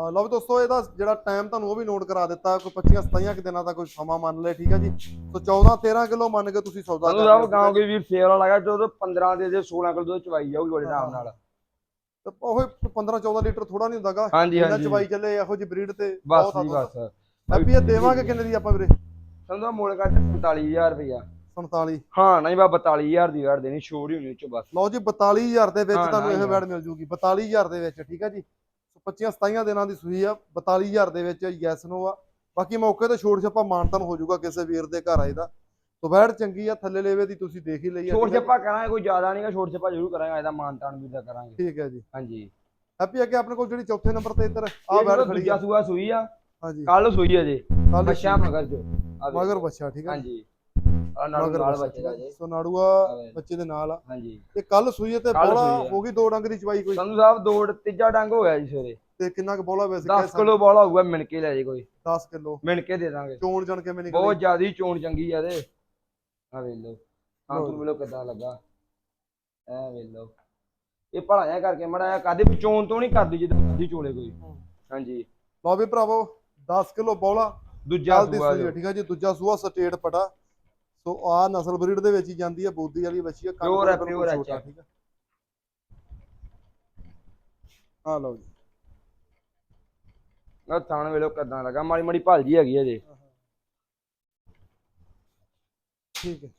ਲਓ ਦੋਸਤੋ ਇਹਦਾ ਜਿਹੜਾ ਟਾਈਮ ਤੁਹਾਨੂੰ ਉਹ ਵੀ ਨੋਟ ਕਰਾ ਦਿੱਤਾ ਕੋਈ 25 27 ਕਿ ਦਿਨਾਂ ਦਾ ਕੋਈ ਸਮਾਂ ਮੰਨ ਲੈ ਠੀਕ ਹੈ ਜੀ? ਸੋ 14 13 ਕਿਲੋ ਮੰਨ ਕੇ ਤੁਸੀਂ ਸੌਦਾ ਕਰ ਲਿਓ, ਹੈ। ਕੇ ਵੀਰ ਸੇਵ ਵਾਲਾ ਲਗਾ ਜੋ 15 ਦੇ ਦੇ 16 ਕਿਲੋ ਦੁੱਧ ਚਵਾਈ ਜਾਊਗੀ ਬੜੇ ਆਰਾਮ ਨਾਲ। ਤੇ ਉਹ 15 14 ਲੀਟਰ ਥੋੜਾ ਨਹੀਂ ਹੁੰਦਾਗਾ ਇਹਨਾਂ ਚਵਾਈ ਚੱਲੇ ਇਹੋ ਜਿਹੀ ਬਰੀਡ ਤੇ ਬਹੁਤ ਆ ਬਸ। ਹੈਪੀ ਇਹ ਦੇਵਾਂਗੇ ਕਿੰਨੇ ਦੀ ਆਪਾਂ ਵੀਰੇ? ਤਾਂ ਮੁੱਲ ਕੱਟ 47000 ਰੁਪਇਆ 47 ਹਾਂ ਨਹੀਂ ਬਾ 42000 ਦੀ ਵੜ ਦੇਣੀ ਛੋੜ ਹੀ ਹੋਣੀ ਉੱਚੋਂ ਬਸ। ਲਓ ਜੀ 42000 ਦੇ ਵਿੱਚ ਤੁਹਾਨੂੰ ਇਹ। ਵੈਡ ਮਿਲ ਜੂਗੀ 42000 ਦੇ ਵਿੱਚ ਠੀਕ ਹੈ ਜੀ? 25 27 ਦਿਨਾਂ ਦੀ ਸੂਈ ਆ 42000 ਦੇ ਵਿੱਚ ਯੈਸ ਨੋ ਆ। ਬਾਕੀ ਮੌਕੇ ਤੇ ਛੋੜ ਛੱਪਾ ਮਾਨਤਨ ਹੋ ਜਾਊਗਾ ਕਿਸੇ ਵੀਰ ਦੇ ਘਰ ਆਏ ਦਾ। ਵੈੜ ਚੰਗੀ ਆ ਥੱਲੇ ਲੇਵੇ ਦੀ ਤੁਸੀਂ ਦੇਖ ਹੀ ਲਈ ਆ। ਹੈ ਛੱਪਾ ਕਰਾਂਗੇ ਕੋਈ ਜ਼ਿਆਦਾ ਨਹੀਂਗਾ ਛੋਟ ਛੱਪਾ ਜ਼ਰੂਰ ਕਰਾਂਗੇ ਇਹਦਾ ਮਾਨਤਾਨ ਵੀ ਦਾ ਕਰਾਂਗੇ? ਠੀਕ ਹੈ ਜੀ। ਹਾਂਜੀ। ਹੈਪੀ ਅੱਗੇ ਆਪਣੇ ਕੋਲ ਜਿਹੜੀ ਚੌਥੇ ਨੰਬਰ ਤੇ ਇੱਧਰ ਆ ਵੀਰੋ ਖੜੀ ਆ। ਸੂਆ ਸੂਈ ਆ ਹਾਂਜੀ। ਕੱਲ ਸੂਈ ਆ ਜੇ ਬੱਚਾ ਮਗਰ ਜੋ। ਮਗਰ ਬੱਚਾ ਠੀਕ ਹੈ ਹਾਂਜੀ। ਮਗਰ ਨਾਲ ਬੱਚਾ। ਬੱਚੇ ਠੀਕ ਦਾ ਹੈ ਜੇ ਸੋ ਨਾੜੂਆ। ਬੱਚੇ ਦੇ ਨਾਲ ਆ। ਹਾਂਜੀ। ਤੇ ਕੱਲ ਸੂਈ ਹੈ ਤੇ ਕੱਲ੍ਹ ਬੋਲਾ ਸੂਈ ਆ। ਹੋ ਗਈ ਦੋ ਡੰਗ ਦੀ ਚਵਾਈ ਕੋਈ? ਸੰਧੂ ਸਾਹਿਬ ਦੋ ਤੀਜਾ ਡੰਗ ਹੋਇਆ ਜੀ ਸਵੇਰੇ। ਤੇ ਕਿੰਨਾ ਕੁ ਬੋਲਾ ਵੈਸੇ 10 ਕਿਲੋ ਬੋਲਾ ਹੋਊਗਾ ਮਿਣ ਕੇ ਲੈ ਜੇ ਕੋਈ। 10 ਕਿਲੋ। ਮਿਣ ਕੇ ਦੇ ਦਾਂਗੇ। ਚੋਣ ਜਣ ਕਿਵੇਂ ਨਿਕਲੀ ਬਹੁਤ ਜ਼ਿਆਦੀ ਚੋਣ ਚੰਗੀ ਆ ਇਹਦੇ ਆ ਵੇਖ ਲਓ। ਹਾਂ ਲਓ ਤੂੰ ਵੇਲੋ ਕਿੱਦਾਂ ਲੱਗਾ। ਐ ਵੇਖ ਲਓ। ਇਹ ਭਲਾਇਆ ਕਰਕੇ ਮੜਾ ਕਾਦੇ ਵੀ ਚੋਣ ਤੋਂ ਨਹੀਂ ਕਰਦੀ ਜਿੱਦਾਂ ਕਰਦੀ ਚੋਲੇ ਕੋਈ। ਹਾਂਜੀ। ਲਓ ਵੀ ਭਰਾਵੋ 10 ਕਿਲੋ ਬੋਲਾ। ਦੂਜਾ ਕੱਲ ਦੀ ਸੂਆ ਸੂਈ ਹੈ ਠੀਕ ਹੈ ਜੀ? ਦੂਜਾ ਸੂਆ ਸਟੇਟ ਪਟਾ। ਸੋ ਆ ਨਸਲ ਬਰੀਡ ਦੇ ਵਿੱਚ ਹੀ ਜਾਂਦੀ ਹੈ ਬੋਦੀ ਵਾਲੀ ਬੱਚੀ ਹੈ ਕੰਨ Pure ਹੈ, ਬਿਲਕੁਲ ਹੈ, ਛੋਟਾ, check। ਠੀਕ ਹੈ ਆ ਲਓ ਜੀ। ਉਹ ਥਾਣ ਵੇਲੋ ਕਿੱਦਾਂ ਲੱਗਾ ਮਾੜੀ ਮਾੜੀ ਭਾਲਜੀ ਹੈਗੀ ਆ ਜੇ। ਠੀਕ ਹੈ।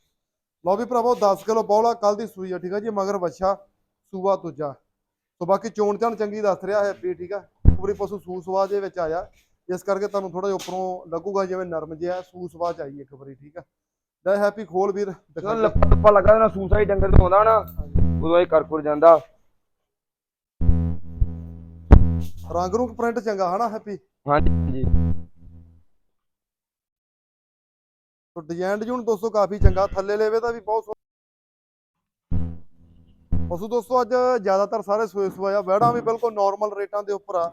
ਲਓ ਵੀ ਭਰਾਵੋ 10 ਕਿਲੋ ਬੋਲਾ ਕੱਲ ਦੀ ਸੂਈ ਹੈ ਠੀਕ ਹੈ ਜੀ ਮਗਰ ਬੱਚਾ ਸੂਆ ਦੂਜਾ। ਸੋ ਬਾਕੀ ਚੋਣ ਚਾਣ ਚੰਗੀ ਦੱਸ ਰਿਹਾ ਹੈ ਪੀ ਠੀਕ ਹੈ ਵਾਰੀ ਪਸ਼ੂ ਸੂ ਸਵਾ ਦੇ ਵਿੱਚ ਆਇਆ। ਇਸ ਕਰਕੇ ਤੁਹਾਨੂੰ ਥੋੜਾ ਜਿਹਾ ਉੱਪਰੋਂ ਲੱਗੂਗਾ ਜਿਵੇਂ ਨਰਮ ਜਿਹਾ ਸੂ ਸਵਾ ਚ ਆਈ ਇੱਕ ਵਾਰੀ ਠੀਕ ਹੈ ਲੈ ਹੈਪੀ ਖੋਲ ਵੀਰ ਦਿਖਾ ਜਦੋਂ ਦੇ। ਲੱਪਾ ਲੱਪਾ ਲੱਗਾ ਨਾ ਸੂਸਾ ਹੀ ਡੰਗਰ ਤੋਂ ਆਉਂਦਾ ਨਾ ਉਦੋਂ ਹੀ ਕਰਕੁਰ ਜਾਂਦਾ। ਰੰਗ ਰੂਪ ਪ੍ਰਿੰਟ ਚੰਗਾ ਹਨਾ ਹੈਪੀ? ਹਾਂਜੀ। ਹਾਂਜੀ ਤੋ ਡਿਜ਼ਾਈਨ ਜੂਨ ਦੋਸਤੋ ਕਾਫੀ ਚੰਗਾ ਥੱਲੇ ਲੇਵੇ ਦਾ ਵੀ ਬਹੁਤ ਸੋਹਣਾ। ਪਸ਼ੂ ਦੋਸਤੋ ਅੱਜ ਜ਼ਿਆਦਾਤਰ ਸਾਰੇ ਸੋਏ ਸੋਇਆ ਵੈੜਾਂ ਵੀ ਬਿਲਕੁਲ ਨਾਰਮਲ ਰੇਟਾਂ ਦੇ ਉੱਪਰ ਆ।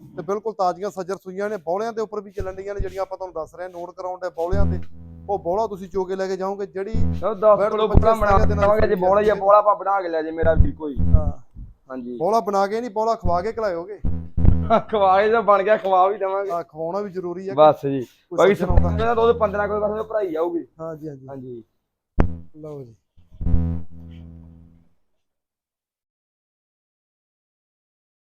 ਤੇ ਬਿਲਕੁਲ ਤਾਜ਼ੀਆਂ ਸੱਜਰ ਸੂਈਆਂ ਨੇ ਬੌਲਿਆਂ ਦੇ ਉੱਪਰ ਵੀ ਚੱਲਣ ਡੀਆਂ ਨੇ ਜਿਹੜੀਆਂ ਆਪਾਂ ਤੁਹਾਨੂੰ ਦੱਸ ਰਹੇ ਹਾਂ ਨੋਟ ਕਰਾਉਣ ਦੇ ਬੌਲਿਆਂ ਤੇ। ਉਹ ਬੌਲਾ ਤੁਸੀਂ ਚੋ ਕੇ ਲੈ ਕੇ ਜਾਓਗੇ ਜਿਹੜੀ ਚਲੋ 10 ਬੈਠ ਕਿਲੋ ਬੋਲਾ ਬਣਾ ਦਿਨਾਂ ਦਵਾਂਗੇ ਜੇ ਦੀ ਬੋਲਾ ਜਾਂ। ਬੋਲਾ ਪਾ ਬਣਾ ਕੇ ਲੈ ਜੇ ਮੇਰਾ ਵੀਰ ਕੋਈ। ਹਾਂਜੀ। ਬੌਲਾ ਬਣਾ ਕੇ ਨਹੀਂ ਬੌਲਾ ਖਵਾ ਕੇ ਖਿਲਾਇਓਗੇ। ਖਵਾਏ ਤਾਂ ਬਣ ਗਿਆ ਖਵਾ ਵੀ ਦੇਵਾਂਗੇ। ਆ ਖਵਾਉਣਾ ਵੀ ਜ਼ਰੂਰੀ ਹੈ ਬਸ ਜੀ। ਆਉਂਦਾ ਸਪੰਦਾ ਦੁੱਧ 15 ਕਿਲੋ ਬਸ ਭਰਾਈ ਜਾਊਗੀ। ਹਾਂਜੀ ਹਾਂਜੀ। ਹਾਂਜੀ। ਲਓ ਜੀ।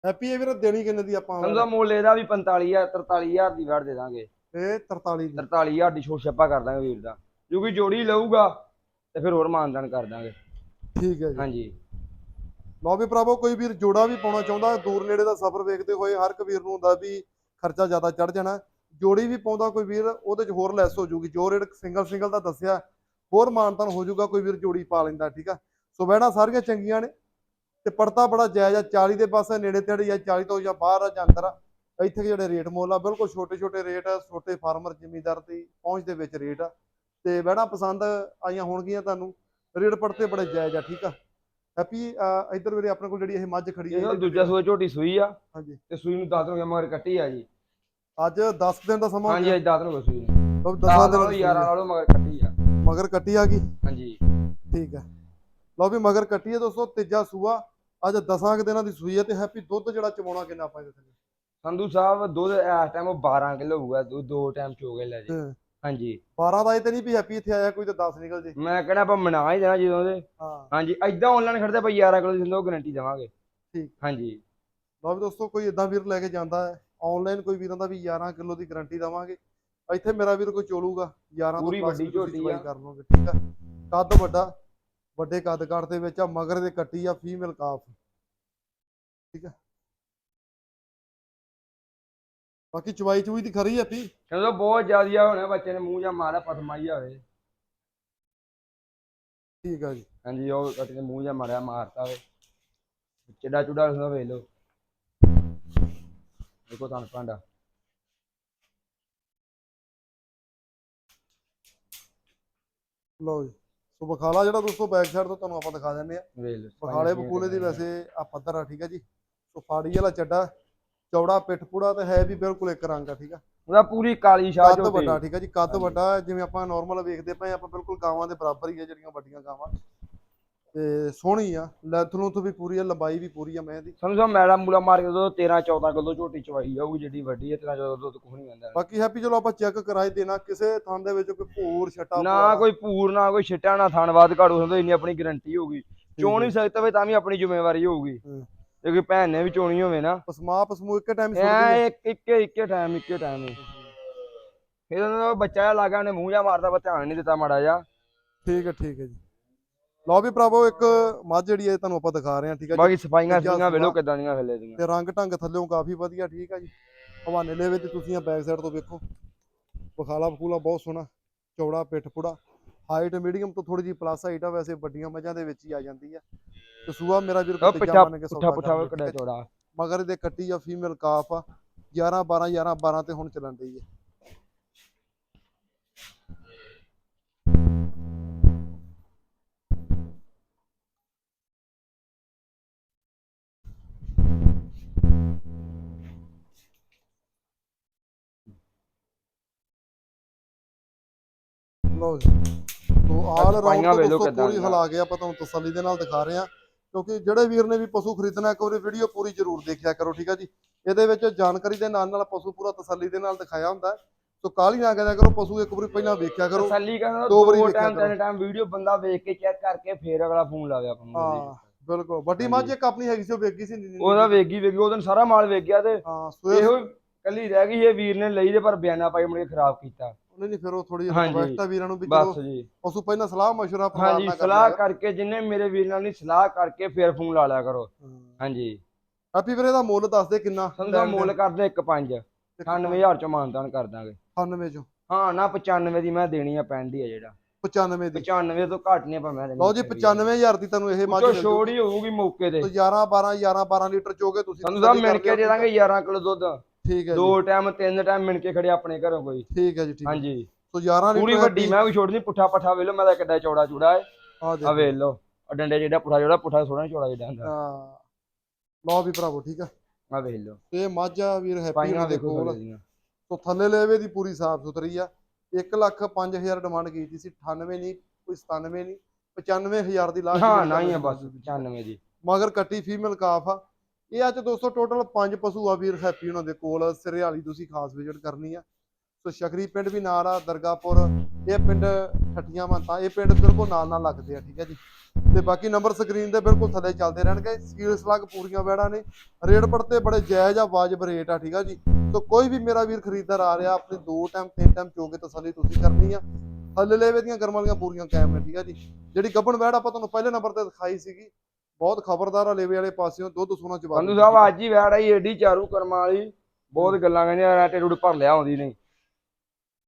ਹੈਪੀ ਇਹ ਵੀਰ ਦੇਣੀ ਕਿੰਨੇ ਦੀ ਆਪਾਂ ਸਮਝੋ ਮੁੱਲ ਇਹਦਾ ਵੀ 45000 43000 ਦੀ ਵੜ ਦੇ ਦਾਂਗੇ। ਇਹ 43 ਦੀ। 43000 ਦੀ ਛੋਟ ਛੱਪਾ ਕਰ ਦਾਂਗੇ ਵੀਰ ਦਾ। ਜੋ ਕੋਈ ਜੋੜੀ ਲਊਗਾ ਤੇ ਫਿਰ ਹੋਰ ਮਾਨਦਾਨ ਕਰ ਦਾਂਗੇ। ਠੀਕ ਹੈ ਜੀ। ਹਾਂਜੀ। ਲਓ ਵੀ ਭਰਾਵੋ ਕੋਈ ਵੀਰ ਜੋੜਾ ਵੀ ਪਾਉਣਾ ਚਾਹੁੰਦਾ ਦੂਰ ਨੇੜੇ ਦਾ ਸਫ਼ਰ ਵੇਖਦੇ ਹੋਏ ਹਰ ਇੱਕ ਵੀਰ ਨੂੰ ਹੁੰਦਾ ਵੀ ਖਰਚਾ ਜ਼ਿਆਦਾ ਚੜ ਜਾਣਾ। ਜੋੜੀ ਵੀ ਪਾਉਂਦਾ ਕੋਈ ਵੀਰ ਉਹਦੇ 'ਚ ਹੋਰ ਲੈਸ ਹੋ ਜੂਗੀ ਜੋ ਰੇਟ ਸਿੰਗਲ ਸਿੰਗਲ ਦਾ ਦੱਸਿਆ ਹੋਰ ਮਾਨਤਨ ਹੋ ਜਾਊਗਾ ਕੋਈ ਵੀਰ ਜੋੜੀ ਪਾ ਲੈਂਦਾ ਠੀਕ ਆ? ਸੋ ਬਹਿਣਾ ਸਾਰੀਆਂ ਚੰਗੀਆਂ ਨੇ ਤੇ ਪੜਤਾ ਬੜਾ ਜਾਇਜ਼ ਆ 40 ਦੇ ਪਾਸੇ ਨੇੜੇ ਤੇੜੇ ਜਾਂ 40 ਤੋਂ ਜਾਂ ਬਾਹਰ ਆ ਜਾਂ ਅੰਦਰ ਆ। ਇੱਥੇ ਜਿਹੜੇ ਰੇਟ ਮੁੱਲ ਆ ਬਿਲਕੁਲ ਛੋਟੇ ਛੋਟੇ ਰੇਟ ਆ ਛੋਟੇ ਫਾਰਮਰ ਜ਼ਿਮੀਂਦਾਰ ਦੀ ਪਹੁੰਚ ਦੇ ਵਿੱਚ ਰੇਟ ਆ। ਤੇ ਬਹਿਣਾ ਪਸੰਦ ਆਈਆਂ ਹੋਣਗੀਆਂ ਤੁਹਾਨੂੰ ਰੇਟ ਪੜਤੇ ਬੜੇ ਜਾਇਜ਼ ਆ ਠੀਕ ਆ? ਹੈਪੀ ਇੱਧਰ ਵੀਰੇ ਆਪਣੇ ਕੋਲ ਜਿਹੜੀ ਇਹ ਮੱਝ ਖੜੀ ਹੈ ਇਹ ਦੂਜਾ ਸੂਆ ਝੋਟੀ ਸੂਈ ਆ ਹਾਂਜੀ। ਤੇ ਸੂਈ ਨੂੰ ਦਾਤ ਨੂੰ ਮਗਰ ਕੱਟੀ ਆ ਜੀ। ਅੱਜ 10 ਦਿਨ ਦਾ ਸਮਾਂ ਹੋ ਹਾਂਜੀ ਅੱਜ ਦਾਤ ਨੂੰ ਸੂਈ ਨੂੰ। ਲਓ 10 10 ਦਿਨ 11 ਨਾਲੋਂ ਮਗਰ ਕੱਟੀ ਆ। ਮਗਰ ਕੱਟੀ ਆ ਗਈ? ਹਾਂਜੀ। ਠੀਕ ਹੈ ਲਓ ਵੀ ਮਗਰ ਕੱਟੀ ਹੈ ਦੋਸਤੋ ਤੀਜਾ ਸੂਆ ਅੱਜ 10 ਕੁ ਦਿਨਾਂ ਦੀ ਸੂਈ ਹੈ ਤੇ ਹੈਪੀ ਦੁੱਧ ਜਿਹੜਾ ਚਵਾਉਣਾ ਕਿੰਨਾ ਆਪਾਂ ਇਹਦੇ ਥੱਲੇ? ਸੰਧੂ ਸਾਹਿਬ ਦੁੱਧ ਇਸ ਟਾਈਮ 12 ਕਿਲੋ ਹੋਊਗਾ ਦੁੱਧ ਦੋ ਟਾਈਮ ਚੋ ਕੇ ਲੈ ਜੀ। ਹਾਂ। ਹਾਂਜੀ। 12 ਦਾ ਇਹ ਤੇ ਨਹੀਂ ਵੀ ਹੈਪੀ ਇੱਥੇ ਆਇਆ ਕੋਈ ਤਾਂ 10 ਨਿਕਲ ਜੇ। ਮੈਂ ਕਹਿਣਾ ਆਪਾਂ ਮਨਾ ਹੀ ਦੇਣਾ ਜਦੋਂ ਦੇ। ਹਾਂ। ਹਾਂਜੀ ਐਦਾਂ ਆਨਲਾਈਨ ਖੜਦੇ ਭਾਈ 11 ਕਿਲੋ ਦੀ ਸੰਧੂ ਗਾਰੰਟੀ ਦੇਵਾਂਗੇ। ਠੀਕ। ਹਾਂਜੀ। ਲਓ ਵੀ ਦੋਸਤੋ ਕੋਈ ਇਦਾਂ ਵੀਰ ਲੈ ਕੇ ਜਾਂਦਾ ਹੈ। ਆਨਲਾਈਨ ਕੋਈ ਵੀਰਾਂ ਦਾ ਵੀ 11 ਕਿਲੋ ਦੀ ਗਾਰੰਟੀ ਦਵਾਂਗੇ। ਇੱਥੇ ਮੇਰਾ ਵੀਰ ਕੋਈ ਚੋਲੂਗਾ 11 ਤੋਂ ਪੂਰੀ ਵੱਡੀ ਝੋਟੀ ਚਵਾਈ ਆ। ਕਰ ਲਓਗੇ ਠੀਕ ਆ? ਕੱਦ ਵੱਡਾ ਵੱਡੇ ਕੱਦ ਕਾਠ ਦੇ ਵਿੱਚ ਆ ਮਗਰ ਦੇ ਕੱਟੀ ਆ ਫੀਮੇਲ ਕਾਫ ਠੀਕ ਆ? ਬਾਕੀ ਚਵਾਈ ਚੂਈ ਦੀ ਖਰੀ ਆ ਪੀ ਕਹਿੰਦਾ ਬਹੁਤ ਜ਼ਿਆਦੀਆ ਹੋਣਾ ਬੱਚੇ ਨੇ ਮੂੰਹ ਜਾਂ ਮਾਰਿਆ ਪਸਮਾਈ ਹੋਵੇ ਠੀਕ ਆ ਜੀ। ਹਾਂਜੀ ਉਹ ਕੱਟ ਮੂੰਹ ਜਾਂ ਮਾਰਿਆ ਮਾਰਤਾ ਵੇ। ਚਿੱਡਾ ਚੁੱਡਾ ਸੁਣਾ ਵੇਖ ਲਓ। ਦੇਖੋ ਤਾਂ ਭਾਂਡਾ। ਲਓ ਜੀ। ਸੋ ਬਖਾਲਾ ਜਿਹੜਾ ਦੋਸਤੋ ਬੈਕ ਸਾਈਡ ਤੋਂ ਤੁਹਾਨੂੰ ਆਪਾਂ ਦਿਖਾ ਦਿੰਦੇ ਆ ਵੇਖ ਲਓ ਬਖਾਲੇ ਬਕੂਲੇ ਦੀ ਵੈਸੇ ਆ। ਪੱਧਰ ਆ ਠੀਕ ਆ ਜੀ। ਸੋ ਫਾੜੀ ਵਾਲਾ ਚੱਡਾ। ਚੌੜਾ ਪਿੱਠ ਪੂੜਾ ਤੇ ਹੈ ਵੀ ਬਿਲਕੁਲ ਇੱਕ ਰੰਗ ਆ ਠੀਕ ਆ? ਉਹਦਾ ਪੂਰੀ ਕਾਲੀ ਸ਼ਾਹ ਕੱਦ ਵੱਡਾ ਠੀਕ ਆ ਜੀ ਕੱਦ। ਵੱਡਾ ਜਿਵੇਂ ਆਪਾਂ ਨਾਰਮਲ ਵੇਖਦੇ ਪਏ ਆਪਾਂ ਬਿਲਕੁਲ ਗਾਵਾਂ ਦੇ ਬਰਾਬਰ ਹੀ ਆ ਜਿਹੜੀਆਂ ਵੱਡੀਆਂ ਗਾਵਾਂ। ਤੇ ਸੋਹਣੀ ਆ ਲੈਂਥ ਲੂੰਥ ਵੀ ਪੂਰੀ ਆ ਲੰਬਾਈ ਵੀ ਪੂਰੀ ਆ ਮੈਂ ਦੀ ਸਮਝੋ ਮੈਲਾ ਮੂਲਾ ਮਾਰ ਕੇ ਦੋ 13 14 ਕਿਲੋ ਝੋਟੀ ਚਵਾਈ ਜਾਊਗੀ ਜਿਹੜੀ ਵੱਡੀ ਹੈ 13 14 ਦੁੱਧ ਕੁਝ ਨਹੀਂ ਆਂਦਾ ਬਾਕੀ ਹੈਪੀ ਚਲੋ ਆਪਾਂ ਚੈੱਕ ਕਰਾਈ ਦੇਣਾ ਕਿਸੇ ਥਾਂ ਦੇ ਵਿੱਚ ਕੋਈ ਭੂਰ ਛਟਾ ਨਾ ਕੋਈ ਪੂਰ ਨਾ ਕੋਈ ਛਿੱਟਾ ਨਾ ਥਾਨਵਾਦ ਘਾੜੂ ਹੁੰਦਾ ਇੰਨੀ ਆਪਣੀ ਗਾਰੰਟੀ ਹੋਊਗੀ। ਚੋਣ ਹੀ ਸਕਦਾ ਵੇ ਤਾਂ ਵੀ ਆਪਣੀ ਜ਼ਿੰਮੇਵਾਰੀ ਹੋਊਗੀ। ਜੇ ਕੋਈ ਭੈਣ ਨੇ ਵੀ ਚੋਣੀ ਹੋਵੇ ਨਾ। ਪਸਮਾ ਪਸਮੂ ਇੱਕ ਟਾਈਮ ਐ ਇੱਕ ਇੱਕੇ ਇੱਕੇ ਟਾਈਮ ਇੱਕੇ ਟਾਈਮ ਹੀ। ਇਹਦਾ ਨਾ ਬੱਚਾ ਜਿਹਾ ਲੱਗਾ ਨੇ ਮੂੰਹ ਜਾ ਮਾਰਦਾ ਪਰ ਧਿਆਨ ਨਹੀਂ ਦਿੱਤਾ ਮਾੜਾ ਜਾ ਠੀਕ ਹੈ ਠੀਕ ਹੈ ਜੀ। ਲਓ ਵੀ ਭਰਾਵੋ ਇੱਕ ਮੱਝ ਜਿਹੜੀ ਹੈ ਤੁਹਾਨੂੰ ਆਪਾਂ ਦਿਖਾ ਰਹੇ ਹਾਂ ਠੀਕ ਹੈ ਬਾਕੀ ਸਫਾਈਆਂ ਸਫਾਈਆਂ ਵੇਲੋ। ਕਿਦਾਂ ਦੀਆਂ ਥੱਲੇ ਦੀਆਂ। ਤੇ ਰੰਗ ਢੰਗ ਥੱਲੇੋਂ ਕਾਫੀ ਵਧੀਆ ਠੀਕ ਆ ਜੀ। ਹਵਾਨੇ ਲੈਵੇ ਤੇ ਤੁਸੀਂ ਆ ਬੈਕ ਸਾਈਡ ਤੋਂ ਵੇਖੋ। ਬਖਾਲਾ ਬਖੂਲਾ ਬਹੁਤ ਸੋਹਣਾ ਚੌੜਾ ਪਿੱਠ ਪੁੜਾ। ਹਾਈਟ ਮੀਡੀਅਮ ਤੋਂ ਥੋੜੀ ਜੀ ਪਲੱਸ ਹਾਈਟ ਆ ਵੈਸੇ ਵੱਡੀਆਂ ਮੱਝਾਂ ਦੇ ਵਿੱਚ ਹੀ ਆ ਜਾਂਦੀ ਆ। ਤੇ ਸੂਆ ਮੇਰਾ ਵੀਰ ਉਹ ਪਿੱਠਾ ਪੁੱਠਾ ਪੁੱਠਾ ਕਰ ਲਿਓ, ਕੜਾ ਠੀਕ ਆ ਜੀ। ਚੌੜਾ ਮਗਰ ਇਹਦੇ ਕੱਟੀ ਆ ਫੀਮੇਲ ਕਾਫ ਆ 11 12 11 12 ਤੇ ਹੁਣ ਚੱਲਣ ਡਈ ਹੈ ਲਓ ਜੀ ਤੋ ਆਲ ਰਾਉਂਡ ਤੋਂ ਪੂਰੀ। ਹਿਲਾ ਕੇ ਆਪਾਂ ਤੁਹਾਨੂੰ ਤਸੱਲੀ ਦੇ ਨਾਲ ਦਿਖਾ ਰਹੇ ਹਾਂ ਕਿਉਂਕਿ ਜਿਹੜੇ ਵੀਰ ਨੇ ਵੀ ਪਸ਼ੂ ਖਰੀਦਣਾ ਇੱਕ ਵਾਰੀ ਵੀਡੀਓ ਪੂਰੀ ਜ਼ਰੂਰ ਦੇਖਿਆ ਕਰੋ ਠੀਕ ਆ ਜੀ? ਇਹਦੇ ਵਿੱਚ ਜਾਣਕਾਰੀ ਦੇ ਨਾਲ ਨਾਲ ਪਸ਼ੂ ਪੂਰਾ ਤਸੱਲੀ ਦੇ ਨਾਲ ਦਿਖਾਇਆ ਹੁੰਦਾ। ਸੋ ਕਾਹਲੀ ਨਾ ਕਰਿਆ ਕਰੋ ਪਸ਼ੂ ਇੱਕ ਵਾਰੀ ਪਹਿਲਾਂ ਵੇਖਿਆ ਕਰੋ ਤਸੱਲੀ ਕਰਨਾ ਦੋ ਵਾਰੀ ਵੇਖਿਆ ਕਰੋ। ਤਿੰਨ ਟਾਈਮ ਵੀਡੀਓ ਬੰਦਾ ਵੇਖ ਕੇ ਚੈੱਕ ਕਰਕੇ ਫੇਰ ਅਗਲਾ ਫੋਨ ਲਾਵੇ ਆਪਾਂ ਨੂੰ ਹਾਂ ਬਿਲਕੁਲ। ਵੱਡੀ ਮੱਝ ਇੱਕ ਆਪਣੀ ਹੈਗੀ ਸੀ ਉਹ ਵੇਗੀ ਸੀ। ਉਹਦਾ ਵੇਗੀ ਵੇਗੀ ਉਹਦੋਂ ਸਾਰਾ ਮਾਲ ਵੇਚ ਗਿਆ ਤੇ ਹਾਂ ਇਹੋ ਕੱਲੀ ਰਹਿ ਗਈ ਇਹ ਵੀਰ ਨੇ ਲਈ ਤੇ ਪਰ ਬਿਆਨਾ ਪਾਈ ਮੁੜ ਕੇ ਖਰਾਬ ਕੀਤਾ। ਉਹਨੇ ਨਹੀਂ ਫਿਰ ਉਹ ਥੋੜੀ ਹਾਂਜੀ। ਰਿਕਵੈਸਟ ਆ ਵੀਰਾਂ ਨੂੰ ਵੀ ਬਸ ਜੀ। ਪਸ਼ੂ ਪਹਿਲਾਂ ਸਲਾਹ ਮਸ਼ਵਰਾ ਪਰਿਵਾਰ ਹਾਂਜੀ ਨਾਲ ਕਰ ਸਲਾਹ ਕਰਕੇ ਜਿੰਨੇ ਮੇਰੇ ਵੀਰ ਨਾਲ ਨਹੀਂ ਸਲਾਹ ਕਰਕੇ ਫੇਰ ਫੋਨ ਲਾ ਲਿਆ ਕਰੋ। ਹਾਂਜੀ। ਹੈਪੀ ਵੀਰੇ ਦਾ ਮੁੱਲ ਦੱਸ ਦੇ ਕਿੰਨਾ? ਤਾਂ ਮੁੱਲ ਕਰਦੇ 1.5 98000 ਚ ਮਾਨਦਾਨ ਕਰ ਦਾਂਗੇ। 98 ਚੋਂ। ਹਾਂ ਨਾ 95 ਦੀ ਮੈਂ ਦੇਣੀ ਆ ਪੈਂਦੀ ਆ ਜਿਹੜਾ। 95 ਦੀ। 95 ਤੋਂ ਘੱਟ ਨਹੀਂ ਪਰ ਮੈਂ ਦੇਣੀ ਲਓ ਜੀ 95000 ਦੀ ਤੁਹਾਨੂੰ ਇਹ ਮੱਝ ਜੋ ਮਿਲ ਛੋੜ ਹੀ ਹੋਊਗੀ ਮੌਕੇ ਤੇ। ਜੂਗੀ। 11 12 11 12 ਲੀਟਰ ਚੋਗੇ ਤੁਸੀਂ ਸਾਨੂੰ ਤਾਂ ਤਸੱਲੀ ਮਿਣ ਕਰ ਕੇ ਦੇ। ਦਾਂਗੇ 11 ਕਿਲੋ ਦੁੱਧ। ਠੀਕ ਹੈ ਦੋ ਜੀ ਟਾਈਮ ਤਿੰਨ ਟਾਈਮ ਮਿਣ ਕੇ ਖੜੇ ਆਪਣੇ ਘਰੋਂ ਕੋਈ। ਠੀਕ ਹੈ ਜੀ ਠੀਕ ਹਾਂਜੀ। ਸੋ 11 ਲੀਟਰ ਪੂਰੀ ਵੱਡੀ ਮੈਂ ਵੀ ਛੋੜਨੀ ਪੁੱਠਾ ਪੱਠਾ ਵੇਲੋ ਮੈਂ ਤਾਂ ਕਿੱਡਾ ਚੌੜਾ ਚੂੜਾ ਹੈ ਆ ਆ ਦੇ ਵੇਖ ਲਓ ਆ ਡੰਡੇ ਜਿਹੜਾ ਪੁੱਠਾ ਜਿਹੜਾ ਪੁੱਠਾ ਥੋੜਾ ਚੌੜਾ ਜਿਹੜਾ ਹੁੰਦਾ ਹਾਂ। ਲਓ ਵੀ ਭਰਾਵੋ ਠੀਕ ਹੈ ਆ ਵੇਖ ਲਓ। ਤੇ ਇਹ ਮੱਝ ਆ ਵੀਰ ਹੈਪੀ ਦੇ ਦੇਖੋ। ਸੋ ਥੱਲੇ ਲੈਵੇ ਦੀ ਪੂਰੀ ਸਾਫ਼ ਸੁਥਰੀ ਆ। 1 ਲੱਖ 5000 ਡਿਮਾਂਡ ਕੀਤੀ ਸੀ 98 ਨਹੀਂ ਕੋਈ 97 ਨਹੀਂ 95000 ਦੀ ਲਾਸਟ ਹਾਂ ਨਾ ਹੀ ਆ ਬਸ 95 ਦੀ। ਮਗਰ ਕੱਟੀ ਫੀਮੇਲ ਕਾਫ ਆ। ਇਹ ਅੱਜ ਦੋਸਤੋ ਟੋਟਲ ਪੰਜ ਪਸ਼ੂ ਆ ਵੀਰ ਹੈਪੀ ਉਹਨਾਂ ਦੇ ਕੋਲ, ਸਿਰਿਆਲੀ ਤੁਸੀਂ ਖਾਸ ਵਿਜ਼ਿਟ ਕਰਨੀ ਆ। ਸੋ ਸ਼ਕਰੀ ਪਿੰਡ ਵੀ ਨਾਲ ਆ ਦਰਗਾਪੁਰ ਇਹ ਪਿੰਡ ਠੱਠੀਆਂ ਮੰਤਾ ਇਹ ਪਿੰਡ ਬਿਲਕੁਲ ਨਾਲ ਨਾਲ ਲੱਗਦੇ ਆ, ਠੀਕ ਹੈ ਜੀ। ਤੇ ਬਾਕੀ ਨੰਬਰ ਸਕਰੀਨ ਦੇ ਬਿਲਕੁਲ ਥੱਲੇ ਚੱਲਦੇ ਰਹਿਣਗੇ ਸਕੀਲ ਸਲੱਗ ਪੂਰੀਆਂ ਵੈੜਾਂ ਨੇ, ਰੇਟ ਪੜਤੇ ਬੜੇ ਜਾਇਜ਼ ਆ, ਵਾਜਬ ਰੇਟ ਆ, ਠੀਕ ਆ ਜੀ। ਸੋ ਕੋਈ ਵੀ ਮੇਰਾ ਵੀਰ ਖਰੀਦਦਾਰ ਆ ਰਿਹਾ, ਆਪਣੀ ਦੋ ਟਾਈਮ ਤਿੰਨ ਟਾਈਮ ਚੋ ਕੇ ਤਸੱਲੀ ਤੁਸੀਂ ਕਰਨੀ ਆ। ਥੱਲੇ ਲੈਵੇ ਦੀਆਂ ਗਰਮ ਵਾਲੀਆਂ ਪੂਰੀਆਂ ਕਾਇਮ ਨੇ, ਠੀਕ ਆ ਜੀ। ਜਿਹੜੀ ਗੱਬਣ ਵੈੜ ਆਪਾਂ ਤੁਹਾਨੂੰ ਪਹਿਲੇ ਨੰਬਰ ਤੇ ਦਿਖਾਈ ਸੀਗੀ ਬਹੁਤ ਖਬਰਦਾਰ ਆ ਲੇਵੇ ਵਾਲੇ ਪਾਸਿਓਂ ਦੁੱਧ ਸੋਨਾ ਚਵਾ ਸੰਧੂ ਸਾਹਿਬ ਅੱਜ ਹੀ ਵੈੜ ਆਈ ਏਡੀ ਚਾਰੂ ਕਰਮਾਂ ਵਾਲੀ ਬਹੁਤ ਗੱਲਾਂ ਕਹਿੰਦੇ ਆ ਰਾਟੇ ਰੂਟ ਭਰ ਲਿਆ ਆਉਂਦੀ ਨਹੀਂ।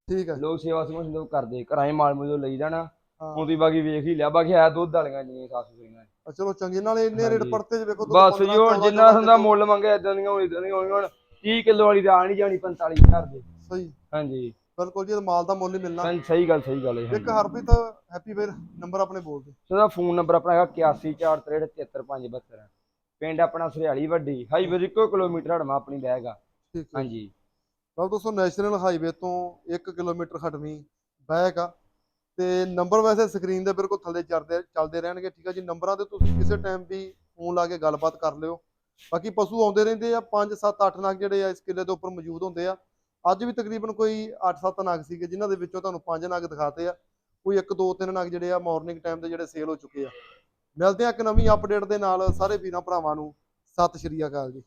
ਠੀਕ ਹੈ ਲੋਕ ਸੇਵਾ ਸਮਝ ਲੋਕ ਕਰਦੇ ਘਰਾਂ ਮਾਲ ਮੂਲ ਲਈ ਜਾਣਾ ਹਾਂ। ਉਹਦੀ ਬਾਕੀ ਵੇਖ ਹੀ ਲਿਆ ਬਾਕੀ ਹੈ ਦੁੱਧ ਵਾਲੀਆਂ ਜਿਹੀਆਂ ਸਾਸ ਸੁਈਆਂ ਆ ਚਲੋ ਚੰਗੇ ਨਾਲ ਇੰਨੇ ਰੇਟ। ਪੜਤੇ ਚ ਵੇਖੋ ਬਸ 15, ਜੀ ਹੁਣ 14, ਜਿੰਨਾ ਕਿਲੋ। ਮੁੱਲ ਮੰਗਿਆ ਇਦਾਂ ਦੀਆਂ ਹੁਣ ਇਦਾਂ ਦੀਆਂ ਹੋਣਗੀਆਂ ਹੁਣ 30 ਕਿਲੋ ਵਾਲੀ ਆ ਨਹੀਂ ਜਾਣੀ 45000 ਦੀ। ਸਹੀ। ਹਾਂਜੀ। ਬਿਲਕੁਲ ਜੀ ਮਾਲ ਦਾ ਮੁੱਲ ਹੀ ਮਿਲਣਾ। ਹਾਂ, ਸਹੀ ਗੱਲ ਸਹੀ ਗੱਲ ਹੈ ਇੱਕ ਹਰਪ੍ਰੀਤ ਹੈਪੀ ਵੀਰ ਨੰਬਰ ਆਪਣੇ ਬੋਲ ਦੇ ਉਹਦਾ ਫੋਨ ਨੰਬਰ ਆਪਣਾ ਹੈਗਾ 8143737572 ਪਿੰਡ ਆਪਣਾ ਸੁਰਿਆਲੀ ਵੱਡੀ ਹਾਈਵੇ ਦੇ ਇੱਕੋ ਕਿਲੋਮੀਟਰ ਹੜਮਾ ਆਪਣੀ ਬੈਗ ਆ। ਠੀਕ ਹੈ। ਹਾਂਜੀ। ਲਓ ਦੋਸਤੋ ਨੈਸ਼ਨਲ ਹਾਈਵੇ ਤੋਂ 1 ਕਿਲੋਮੀਟਰ ਖਟਵੀਂ ਬੈਕ ਆ। ਤੇ ਨੰਬਰ ਵੈਸੇ ਸਕਰੀਨ ਦੇ ਬਿਲਕੁਲ ਥੱਲੇ ਚੱਲਦੇ ਚੱਲਦੇ ਰਹਿਣਗੇ ਠੀਕ ਆ ਜੀ। ਨੰਬਰਾਂ ਤੇ ਤੁਸੀਂ ਕਿਸੇ ਟਾਈਮ ਵੀ ਫੋਨ ਲਾ ਕੇ ਗੱਲਬਾਤ ਕਰ ਲਿਓ। ਬਾਕੀ ਪਸ਼ੂ ਆਉਂਦੇ ਰਹਿੰਦੇ ਆ 5 7 8 ਨਗ ਜਿਹੜੇ ਆ ਇਸ ਕਿੱਲੇ ਦੇ ਉੱਪਰ ਮੌਜੂਦ ਹੁੰਦੇ ਆ। ਅੱਜ ਵੀ ਤਕਰੀਬਨ ਕੋਈ 8-7 ਨਗ ਸੀਗੇ, ਜਿਨ੍ਹਾਂ ਦੇ ਵਿੱਚੋਂ ਤੁਹਾਨੂੰ 5 ਨਗ ਦਿਖਾਤੇ ਆ। ਕੋਈ 1 2 3 ਨਗ ਜਿਹੜੇ ਆ ਮਾਰਨਿੰਗ ਟਾਈਮ ਦੇ ਜਿਹੜੇ ਸੇਲ ਹੋ ਚੁੱਕੇ ਆ। ਮਿਲਦੇ ਆ ਇੱਕ ਨਵੀਂ ਅਪਡੇਟ ਦੇ ਨਾਲ। ਸਾਰੇ ਵੀਰਾਂ ਭਰਾਵਾਂ ਨੂੰ ਸਤਿ ਸ਼੍ਰੀ ਅਕਾਲ ਜੀ।